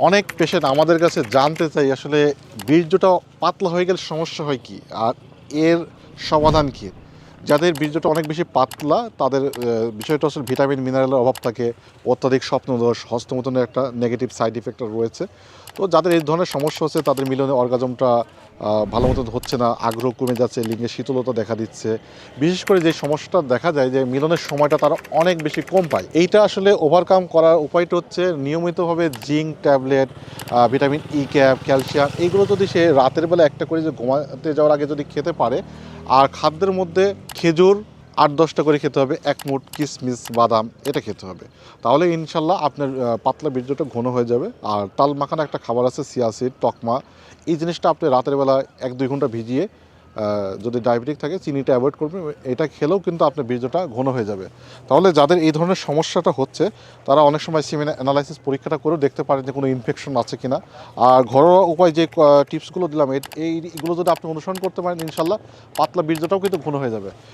অনেক পেশেন্ট আমাদের কাছে জানতে চাই, আসলে বীর্যটা পাতলা হয়ে গেলে সমস্যা হয় কি? আর এর সমাধান কি? যাদের বীর্যটা অনেক বেশি পাতলা, তাদের বিষয়টা আসলে ভিটামিন মিনারেলের অভাব থাকে, অত্যাধিক স্বপ্নদোষ হস্তমতনের একটা নেগেটিভ সাইড ইফেক্ট রয়েছে। তো যাদের এই ধরনের সমস্যা হচ্ছে, তাদের মিলনে অর্গাজমটা ভালো মতো হচ্ছে না, আগ্রহ কমে যাচ্ছে, লিঙ্গে শীতলতা দেখা দিচ্ছে। বিশেষ করে যে সমস্যাটা দেখা যায়, যে মিলনের সময়টা তারা অনেক বেশি কম পায়। এইটা আসলে ওভারকাম করার উপায়টা হচ্ছে নিয়মিতভাবে zinc tablet vitamin E cap, calcium, এইগুলো যদি সে রাতের বেলা একটা করে যে ঘুমাতে যাওয়ার আগে যদি খেতে পারে, আর খাদ্যের মধ্যে খেজুর আট দশটা করে খেতে হবে, এক মুঠ কিশমিশ বাদাম এটা খেতে হবে। তাহলে ইনশাল্লাহ আপনার পাতলা বীর্যটা ঘন হয়ে যাবে। আর তাল মাখানো একটা খাবার আছে সিয়াসিড টকমা। এই জিনিসটা আপনি রাতের বেলা এক দুই ঘণ্টা ভিজিয়ে যদি ডায়াবেটিক থাকে, চিনিটা অ্যাভয়েড করবেন এটা খেলেও কিন্তু আপনার বীর্যটা ঘন হয়ে যাবে। তাহলে যাদের এই ধরনের সমস্যাটা হচ্ছে, তারা অনেক সময় সিমেন অ্যানালাইসিস পরীক্ষাটা করেও দেখতে পারেন যে কোনো ইনফেকশন আছে কি না আর ঘরোয়া উপায় যে টিপসগুলো দিলাম এই- এইগুলো যদি আপনি অনুসরণ করতে পারেন, ইনশাল্লাহ পাতলা বীর্যটাও কিন্তু ঘন হয়ে যাবে।